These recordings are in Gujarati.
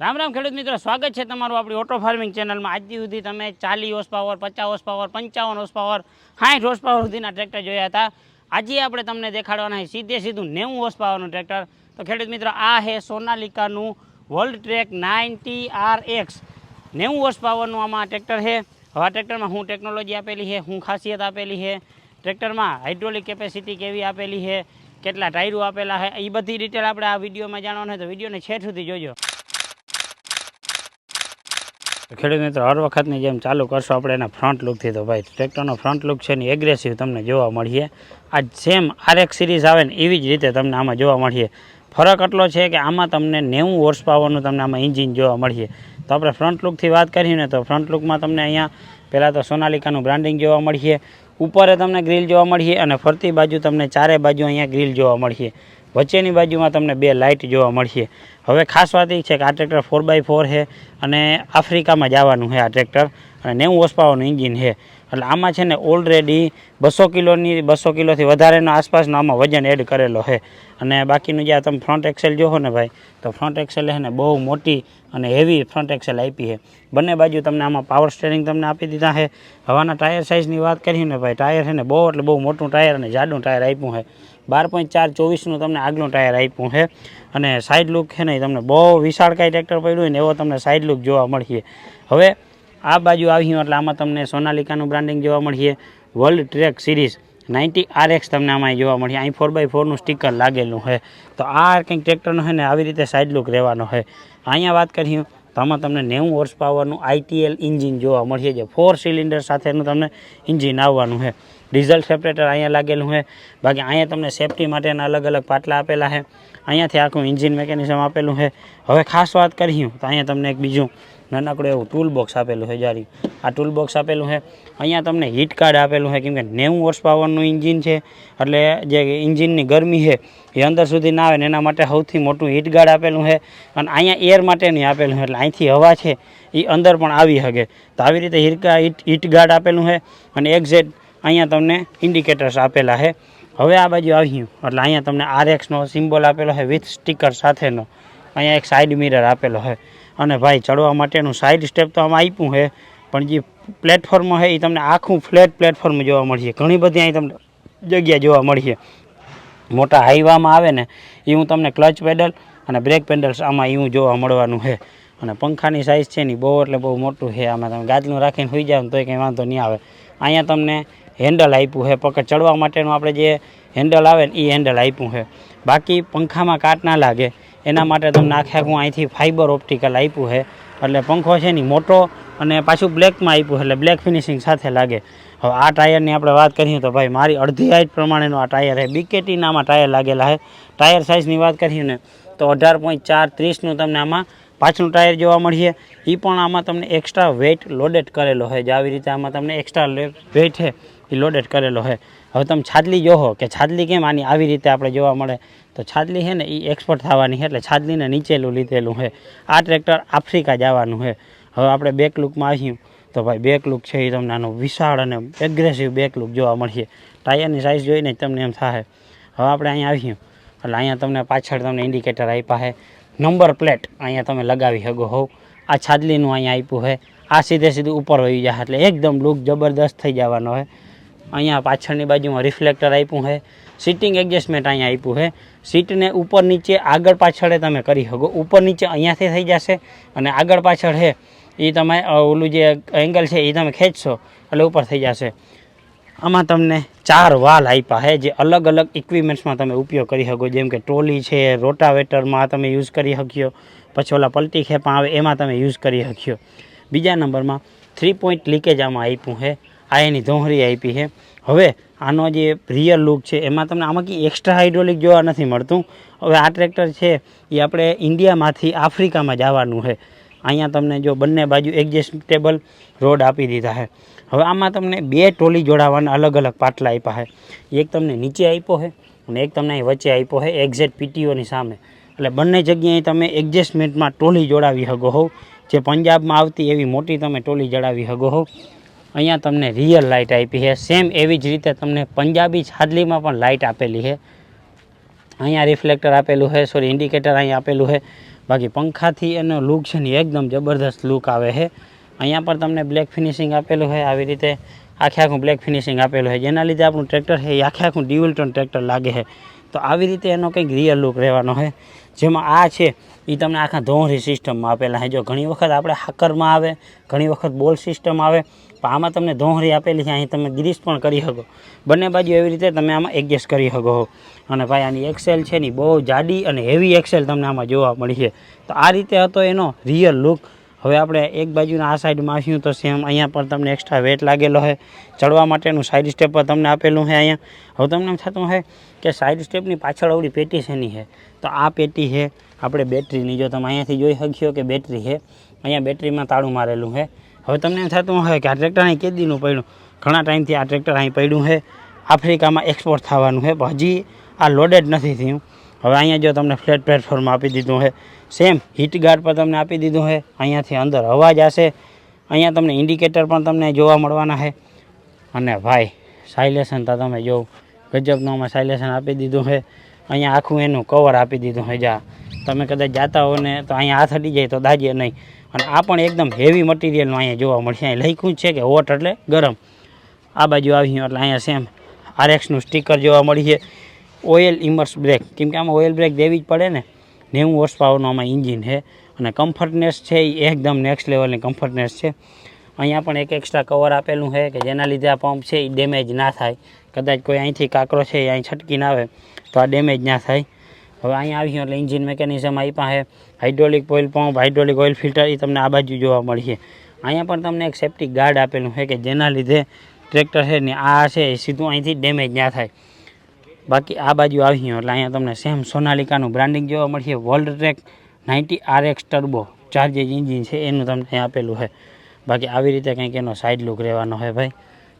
રામ રામ ખેડૂત મિત્રો, સ્વાગત છે તમારું આપણી ઓટો ફાર્મિંગ ચેનલમાં આજ સુધી તમે ચાલીસ હોસ પાવર પચાસ હોસ પાવર પંચાવન હોસ પાવર સાઠ હોસ પાવર સુધીના ટ્રેક્ટર જોયા હતા. આજે આપણે તમને દેખાડવાના સીધે સીધું નેવું હોસ પાવરનું ટ્રેક્ટર તો ખેડૂત મિત્રો, આ છે સોનાલિકાનું world track ninety R X. નેવું હોસ પાવરનું આમાં ટ્રેક્ટર છે. હવે ટ્રેક્ટરમાં હું ટેકનોલોજી આપેલી છે, હું ખાસિયત આપેલી છે. ટ્રેક્ટરમાં હાઇડ્રોલિક કેપેસિટી કેવી આપેલી છે, કેટલા ટાયરો આપેલા છે, એ બધી ડિટેલ આપણે આ વિડીયોમાં જાણવાનું હોય તો વિડીયોને છેઠ સુધી જોજો. તો ખેડૂત મિત્રો, હર વખતની જેમ ચાલુ કરશો આપણે એના ફ્રન્ટ લુકથી તો ભાઈ ટ્રેક્ટરનો ફ્રન્ટ લુક છે ને એગ્રેસિવ તમને જોવા મળીએ. આ જેમ આરએક્સ સિરીઝ આવે ને એવી જ રીતે તમને આમાં જોવા મળીએ. ફરક એટલો છે કે આમાં તમને નેવું હોર્સ પાવરનું તમને આમાં એન્જિન જોવા મળીએ. તો આપણે ફ્રન્ટ લુકથી વાત કરીએ ને તો ફ્રન્ટ લુકમાં તમને અહીંયા પહેલાં તો સોનાલિકાનું બ્રાન્ડિંગ જોવા મળીએ. ઉપર તમને ગ્રીલ જોવા મળીએ અને ફરતી બાજુ તમને ચારે બાજુ અહીંયા ગ્રીલ જોવા મળીએ. વચ્ચેની બાજુમાં તમને બે લાઇટ જોવા મળશે. હવે ખાસ વાત એ છે કે આ ટ્રેક્ટર ફોર બાય ફોર છે અને આફ્રિકામાં જવાનું છે આ ટ્રેક્ટર અને નેવું હોર્સ ઇન્જિન છે. એટલે આમાં છે ને ઓલરેડી બસો કિલોની, બસો કિલોથી વધારેનો આસપાસનો આમાં વજન એડ કરેલો છે. અને બાકીનું જે આ તમે ફ્રન્ટ એક્સેલ જોહો ને ભાઈ, તો ફ્રન્ટ એક્સેલ છે ને બહુ મોટી અને હેવી ફ્રન્ટ એક્સેલ આપી છે. બંને બાજુ તમને આમાં પાવર સ્ટેરિંગ તમને આપી દીધા છે. હવાના ટાયર સાઇઝની વાત કરીએ ને ભાઈ ટાયર છે ને બહુ, એટલે બહુ મોટું ટાયર અને જાડું ટાયર આપ્યું છે. બાર પોઈન્ટ ચાર ચોવીસનું તમને આગલું ટાયર આપ્યું છે. અને સાઇડ લુક છે ને તમને બહુ વિશાળ કાંઈ ટ્રેક્ટર પડ્યું હોય ને એવો તમને સાઇડ લુક જોવા મળશે. હવે આ બાજુ આવ્યું એટલે આમાં તમને સોનાલિકાનું બ્રાન્ડિંગ જોવા મળીએ. World track series ninety R X તમને આમાં જોવા મળશે અહીં ફોર બાય ફોરનું સ્ટીકર લાગેલું છે. તો આ કંઈક ટ્રેક્ટરનું છે ને, આવી રીતે સાઇડ લુક રહેવાનો છે. અહીંયા વાત કરીએ તો આમાં તમને નેવું હોર્સ પાવરનું આઈટીએલ ઇન્જિન જોવા મળશે જે ફોર સિલિન્ડર સાથેનું તમને ઇન્જિન આવવાનું છે. ડીઝલ સેપરેટર અહીંયા લાગેલું છે. બાકી અહીંયા તમને સેફટી માટેના અલગ અલગ પાટલા આપેલા છે. અહીંયાથી આખું ઇન્જિન મેકેનિઝમ આપેલું છે. હવે ખાસ વાત કરીએ તો અહીંયા તમને એક બીજું નાનકડું એવું ટૂલ બોક્સ આપેલું છે જારી. આ ટૂલ બોક્સ આપેલું છે. અહીંયા તમને હીટ કાર્ડ આપેલું છે કેમકે નેવું હોર્સ પાવરનું ઇન્જિન છે. એટલે જે ઇન્જિનની ગરમી છે, એ અંદર સુધી ના આવે ને એના માટે સૌથી મોટું હીટ ગાર્ડ આપેલું છે. અને અહીંયા એર માટેની આપેલું છે, એટલે અહીંથી હવા છે એ અંદર પણ આવી શકે. તો આવી રીતે હિરકા હીટ હીટ ગાર્ડ આપેલું છે અને એક્ઝેટ અહીંયા તમને ઇન્ડિકેટર્સ આપેલા છે. હવે આ બાજુ આવ્યું એટલે અહીંયા તમને આર એક્સનો સિમ્બોલ આપેલો છે વિથ સ્ટીકર સાથેનો. અહીંયા એક સાઇડ મિરર આપેલો છે. અને ભાઈ, ચડવા માટેનું સાઈડ સ્ટેપ તો આમાં આપ્યું છે, પણ જે પ્લેટફોર્મ છે, એ તમને આખું ફ્લેટ પ્લેટફોર્મ જોવા મળશે. ઘણી બધી અહીં તમને જગ્યા જોવા મળશે. મોટા હાઈવામાં આવે ને, એ હું તમને ક્લચ પેડલ અને બ્રેક પેડલ્સ આમાં એવું જોવા મળવાનું છે. અને પંખાની સાઇઝ છે ને બહુ એટલે બહુ મોટું છે. આમાં તમે ગાદલું રાખીને સુઈ જાવ તોય કંઈ વાંધો નહીં આવે. અહીંયા તમને હેન્ડલ આપ્યું છે, પકડ. ચડવા માટેનું આપણે જે હેન્ડલ આવે ને એ હેન્ડલ આપ્યું છે. બાકી પંખામાં કાટ ના લાગે. એના માટે તમને આખે આખું અહીંથી ફાઇબર ઓપ્ટિકલ આપ્યું છે. એટલે પંખો છે ને મોટો અને પાછું બ્લેકમાં આપ્યું એટલે બ્લેક ફિનિશિંગ સાથે લાગે. હવે આ ટાયરની આપણે વાત કરીએ તો ભાઈ મારી અડધી હાઇટ પ્રમાણેનો આ ટાયર છે. બીકેટીનામાં ટાયર લાગેલા છે. ટાયર સાઇઝની વાત કરીએ ને, તો અઢાર પોઈન્ટ ચાર ત્રીસનું તમને આમાં પાછળનું ટાયર જોવા મળીએ. એ પણ આમાં તમને એક્સ્ટ્રા વેઇટ લોડેડ કરેલો છે. જે આવી રીતે આમાં તમને એક્સ્ટ્રા વેઇટ છે. એ લોડેડ કરેલો છે હવે તમે છાદલી જોહો કે છાદલી કેમ આની આવી રીતે આપણે જોવા મળે? તો છાદલી છે ને એ એક્સપર્ટ થવાની છે એટલે છાદલીને નીચેલું લીધેલું છે. આ ટ્રેક્ટર આફ્રિકા જવાનું છે. હવે આપણે બેક લુકમાં આવ્યું તો ભાઈ બેક લુક છે એ તમને આનો વિશાળ અને એગ્રેસિવ બેક લુક જોવા મળશે. ટાયરની સાઇઝ જોઈને તમને એમ થાય હવે આપણે અહીંયા આવ્યું એટલે અહીંયા તમને પાછળ તમને ઇન્ડિકેટર આપ્યા છે. નંબર પ્લેટ અહીંયા તમે લગાવી શકો હોવ. આ છાદલીનું અહીંયા આપ્યું છે. આ સીધે સીધું ઉપર વહી જાય એટલે એકદમ લુક જબરદસ્ત થઈ જવાનો છે. અહીંયા પાછળની બાજુમાં રિફ્લેક્ટર આપ્યું છે. સિટિંગ એડજસ્ટમેન્ટ અહીંયા આપ્યું છે. સીટને ઉપર નીચે આગળ પાછળ તમે કરી શકો. ઉપર નીચે અહીંયાથી થઈ જશે અને આગળ પાછળ છે એ તમે ઓલું જે એંગલ છે એ તમે ખેંચશો, એટલે ઉપર થઈ જશે. આમાં તમને ચાર વાલ આપ્યા છે જે અલગ અલગ ઇક્વિપમેન્ટ્સમાં તમે ઉપયોગ કરી શકો. જેમ કે ટ્રોલી છે, રોટાવેટરમાં તમે યુઝ કરી શક્યો પછી ઓલા પલટી ખેપા આવે, એમાં તમે યુઝ કરી શક્યો બીજા નંબરમાં થ્રી પોઈન્ટ લીકેજ આમાં આપ્યું છે. આ એની ધોહરી આપી છે. હવે આનો જે રિયલ લુક છે, એમાં તમને આમાં કંઈ એક્સ્ટ્રા હાઇડ્રોલિક જોવા નથી મળતું. હવે આ ટ્રેક્ટર છે, એ આપણે ઇન્ડિયામાંથી આફ્રિકામાં જવાનું છે. અહીંયા તમને જો બંને બાજુ એડજસ્ટેબલ રોડ આપી દીધા છે. હવે આમાં તમને બે ટોલી જોડાવાના અલગ અલગ પાટલા આપ્યા છે. એક તમને નીચે આપ્યો છે અને એક તમને અહીં વચ્ચે આપ્યો છે એક્ઝેટ પીટીઓની સામે. એટલે બંને જગ્યાએ તમે એડજસ્ટમેન્ટમાં ટોલી જોડાવી શકો હોવ જે પંજાબમાં આવતી એવી મોટી તમે ટોલી જડાવી શકો હોવ અહીંયા તમને રિયલ લાઇટ આપી છે. સેમ એવી જ રીતે તમને પંજાબી છાદલીમાં પણ લાઇટ આપેલી છે. અહીંયા રિફ્લેક્ટર આપેલું છે. સોરી ઇન્ડિકેટર અહીંયા આપેલું છે. બાકી પંખાથી એનો લુક છે ને એકદમ જબરદસ્ત લુક આવે છે. અહીંયા પણ તમને બ્લેક ફિનિશિંગ આપેલું હોય આવી રીતે આખે આખું બ્લેક ફિનિશિંગ આપેલું છે. જેના લીધે આપણું ટ્રેક્ટર છે એ આખે આખું ડ્યુઅલ ટ્રેક્ટર લાગે છે. તો આવી રીતે એનો કંઈક રિયલ લુક રહેવાનો છે. જેમાં આ છે એ તમને આખા ધોંહરી સિસ્ટમમાં આપેલા છે. જો ઘણી વખત આપણે હાકરમાં આવે, ઘણી વખત બોલ સિસ્ટમ આવે પણ આમાં તમને ધોહરી આપેલી છે, અહીં તમે ગ્રીસ પણ કરી શકો. બંને બાજુ એવી રીતે તમે આમાં એડજસ્ટ કરી શકો હો. અને ભાઈ, આની એક્સેલ છે ને બહુ જાડી અને હેવી એક્સેલ તમને આમાં જોવા મળી છે તો આ રીતે હતો એનો રિયલ લુક હવે આપણે એક બાજુના આ સાઈડમાં આવ્યું તો સેમ અહીંયા પણ તમને એક્સ્ટ્રા વેટ લાગેલો છે ચડવા માટેનું સાઈડ સ્ટેપ પણ તમને આપેલું છે અહીંયા. હવે તમને એમ થતું હોય કે સાઈડ સ્ટેપની પાછળ આવડી પેટી શેની છે તો આ પેટી છે આપણે બેટરીની જો તમે અહીંયાથી જોઈ શક્યો કે બેટરી છે અહીંયા બેટરીમાં તાળું મારેલું છે હવે તમને થતું હોય કે આ ટ્રેક્ટર અહીં કેદીનું પડ્યું. ઘણા ટાઈમથી આ ટ્રેક્ટર અહીં પડ્યું છે. આફ્રિકામાં એક્સપોર્ટ થવાનું છે હજી આ લોડેડ નથી થયું. હવે અહીંયા જો તમને ફ્લેટ પ્લેટફોર્મ આપી દીધું છે સેમ હીટગાર્ડ પર તમને આપી દીધું છે. અહીંયાથી અંદર અવાજ આવશે. અહીંયા તમને ઇન્ડિકેટર પણ તમને જોવા મળવાના છે. અને ભાઈ સાયલેશન તો તમે જો, ગજબનોમાં સાયલેશન આપી દીધું છે. અહીંયા આખું એનું કવર આપી દીધું છે જા. તમે કદાચ જાતા હો ને તો અહીંયા હાથ અડી જાય તો દાજે નહીં. અને આ પણ એકદમ હેવી મટીરિયલનું અહીંયા જોવા મળશે. અહીં લખ્યું છે કે હોટ એટલે ગરમ. આ બાજુ આવ્યું એટલે અહીંયા સેમ આરએક્સનું સ્ટીકર જોવા મળી છે. ઓઇલ ઇમર્સ બ્રેક કેમ કે આમાં ઓઇલ બ્રેક દેવી જ પડે ને. નેવું હોર્સ પાવરનું આમાં ઇન્જિન છે. અને કમ્ફર્ટનેસ છે એ એકદમ નેક્સ્ટ લેવલની કમ્ફર્ટનેસ છે. અહીંયા પણ એક એક્સ્ટ્રા કવર આપેલું છે કે જેના લીધે આ પંપ છે એ ડેમેજ ના થાય. કદાચ કોઈ અહીંથી કાંકરો છે એ અહીં છટકીને આવે, તો આ ડેમેજ ના થાય. હવે અહીંયા આવી એટલે એન્જિન મિકેનિઝમ આવી પાસે. Hydraulic oil pump hydraulic oil filter એ તમને આ બાજુ જોવા મળશે. અહીંયા પણ તમને એક સેફ્ટી ગાર્ડ આપેલું છે કે જેના લીધે ટ્રેક્ટર છે ને આ છે, એ સીધું અહીંથી ડેમેજ ના થાય. બાકી આ બાજુ આવ્યું એટલે અહીંયા તમને સેમ સોનાલિકાનું બ્રાન્ડિંગ જોવા મળશે. World track ninety R X turbo charged engine છે, એનું તમને આપેલું છે. બાકી આવી રીતે કંઈક એનો સાઇડ લુક રહેવાનો હોય ભાઈ.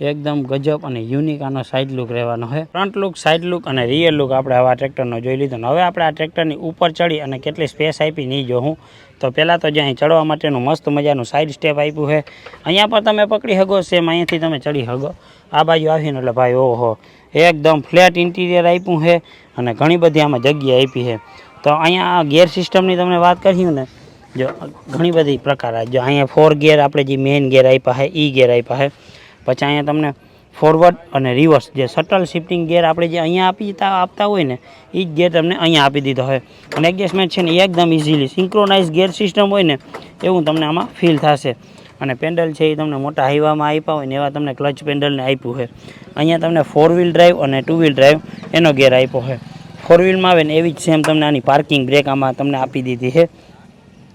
એકદમ ગજબ અને યુનિક આનો સાઇડ લુક રહેવાનો છે. ફ્રન્ટ લુક સાઇડ લુક અને રિયર લુક આપણે આવા ટ્રેક્ટરનો જોઈ લીધો હવે આપણે આ ટ્રેક્ટરની ઉપર ચડી અને કેટલી સ્પેસ આપી નહીં જો હું. તો પહેલાં તો જે અહીં ચડવા માટેનું મસ્ત મજાનું સાઇડ સ્ટેપ આપ્યું છે. અહીંયા પણ તમે પકડી શકો સેમ અહીંયાથી તમે ચડી શકો. આ બાજુ આવીને એટલે ભાઈ ઓહો, એકદમ ફ્લેટ ઇન્ટિરિયર આપ્યું છે અને ઘણી બધી આમાં જગ્યા આપી છે. તો અહીંયા આ ગિયર સિસ્ટમની તમને વાત કરી ને, જો ઘણી બધી પ્રકાર. જો અહીંયા ફોર ગેર આપણે જે મેઇન ગેર આપ્યા છે, ઈ ગેર આપ્યા છે. પછી અહીંયા તમને ફોરવર્ડ અને રિવર્સ જે શટલ શિફ્ટિંગ ગેર આપણે જે અહીંયા આપી આપતા હોય ને એ જ ગેર તમને અહીંયા આપી દીધો હોય. અને એડજસ્ટમેન્ટ છે ને એકદમ ઇઝીલી સિંક્રોનાઇઝ ગેર સિસ્ટમ હોય ને, એવું તમને આમાં ફીલ થશે. અને પેન્ડલ છે એ તમને મોટા હાઈવામાં આપ્યા હોય ને, એવા તમને ક્લચ પેન્ડલને આપ્યું છે અહીંયા તમને ફોર વ્હીલ ડ્રાઈવ અને ટુ વ્હીલ ડ્રાઈવ એનો ગેર આપ્યો છે ફોર વ્હીલમાં આવે ને એવી જ સેમ તમને આની પાર્કિંગ બ્રેક આમાં તમને આપી દીધી છે.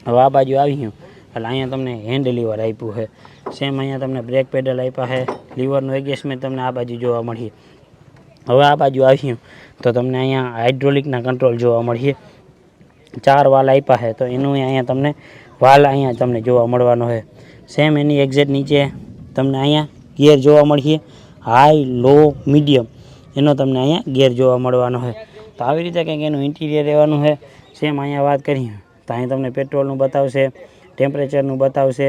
હવે આ બાજુ આવી ગયું એટલે અહીંયા તમને હેન્ડ લિવર આપ્યું છે. સેમ અહીંયા તમને બ્રેક પેડલ આપ્યા છે. લીવરનું એડજસ્ટમેન્ટ તમને આ બાજુ જોવા મળીએ. હવે આ બાજુ આવ્યું તો તમને અહીંયા હાઇડ્રોલિકના કંટ્રોલ જોવા મળીએ. ચાર વાલ આપ્યા છે. તો એનું અહીંયા તમને વાલ અહીંયા તમને જોવા મળવાનો છે. સેમ એની એક્ઝેટ નીચે તમને અહીંયા ગિયર જોવા મળીએ. હાઈ લો મીડિયમ એનો તમને અહીંયા ગિયર જોવા મળવાનો છે. તો આવી રીતે કંઈક એનું ઇન્ટિરિયર રહેવાનું છે. સેમ અહીંયા વાત કરીએ. તો અહીંયા તમને પેટ્રોલનું બતાવશે ટેમ્પરેચરનું બતાવશે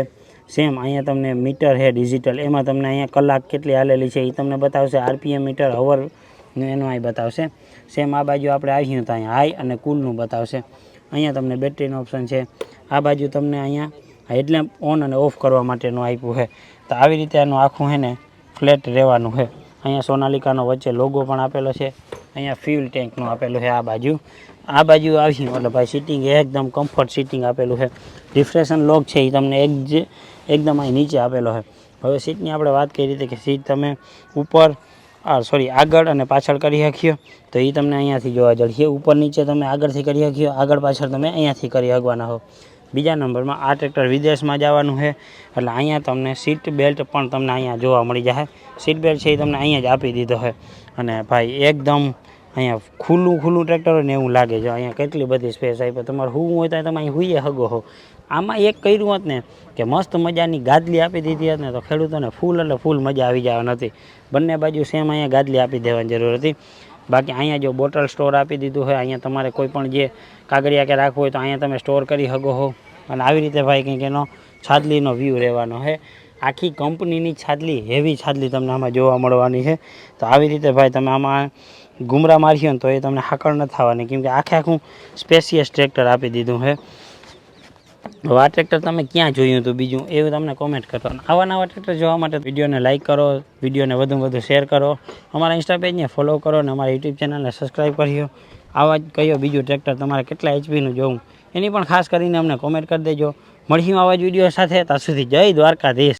સેમ અહીંયા તમને મીટર છે ડિજિટલ એમાં તમને અહીંયા કલાક કેટલી હાલેલી છે એ તમને બતાવશે. આરપીએમ મીટર હવર એનું અહીં બતાવશે. સેમ આ બાજુ આપણે આવ્યું તો અહીંયા હાઈ અને કુલનું બતાવશે. અહીંયા તમને બેટરીનો ઓપ્શન છે. આ બાજુ તમને અહીંયા હેડલેમ્પ ઓન અને ઓફ કરવા માટેનું આપ્યું છે તો આવી રીતે આનું આખું છે ને ફ્લેટ રહેવાનું છે અહીંયા સોનાલિકાનો વચ્ચે લોગો પણ આપેલો છે. અહીંયા ફ્યુલ ટેન્કનું આપેલું છે આ બાજુ. આ બાજુ આવ્યું એટલે ભાઈ સિટિંગ એકદમ કમ્ફર્ટ સીટિંગ આપેલું છે રિફ્રેશન લોક છે એ તમને એક જે એકદમ અહીં નીચે આપેલો છે. હવે સીટની આપણે વાત કરી હતી કે સીટ તમે ઉપર, આ સોરી આગળ અને પાછળ કરી શક્યો તો એ તમને અહીંયાથી જોવા જશે ઉપર નીચે તમે આગળથી કરી શક્યો આગળ પાછળ તમે અહીંયાથી કરી શકવાના હો. બીજા નંબરમાં આ ટ્રેક્ટર વિદેશમાં જવાનું છે. એટલે અહીંયા તમને સીટ બેલ્ટ પણ તમને અહીંયા જોવા મળી જશે. સીટ બેલ્ટ છે એ તમને અહીંયા જ આપી દીધો છે. અને ભાઈ, એકદમ અહીંયા ખુલ્લું ખુલ્લું ટ્રેક્ટર હોય ને એવું લાગે છે. અહીંયા કેટલી બધી સ્પેસ આપી. તમારે હું હોય તો તમે અહીં હુઈએ હગો હો. આમાં એક કર્યું હોત ને કે મસ્ત મજાની ગાદલી આપી દીધી હોત ને તો ખેડૂતોને ફૂલ એટલે ફૂલ મજા આવી જવાની હતી. બંને બાજુ સેમ અહીંયા ગાદલી આપી દેવાની જરૂર હતી. બાકી અહીંયા જો બોટલ સ્ટોર આપી દીધું હોય, અહીંયા તમારે કોઈ પણ જે કાગળિયા કે રાખવું હોય તો અહીંયા તમે સ્ટોર કરી શકો હો અને આવી રીતે ભાઈ કંઈક એનો છાદલીનો વ્યૂ રહેવાનો છે. આખી કંપનીની છાદલી હેવી છાદલી તમને આમાં જોવા મળવાની છે. તો આવી રીતે ભાઈ તમે આમાં ગુમરા માર્યો ને તો એ તમને હાકળ ન થવાની. કેમકે આખે આખું સ્પેશિયસ ટ્રેક્ટર આપી દીધું છે. આ ટ્રેક્ટર તમે ક્યાં જોયું હતું બીજું? એવું તમને કોમેન્ટ કરો. આવા નવા ટ્રેક્ટર જોવા માટે વિડીયોને લાઇક કરો, વિડીયોને વધુ વધુ શેર કરો. અમારા ઇન્સ્ટા પેજને ફોલો કરો અને અમારા યુટ્યુબ ચેનલને સબસ્ક્રાઈબ કર્યો આવા જ કયો બીજું ટ્રેક્ટર તમારે કેટલા એચપીનું જોવું એની પણ ખાસ કરીને અમને કોમેન્ટ કરી દેજો. મળશું આવા જ વીડિયો સાથે. ત્યાં સુધી જય દ્વારકાધીશ.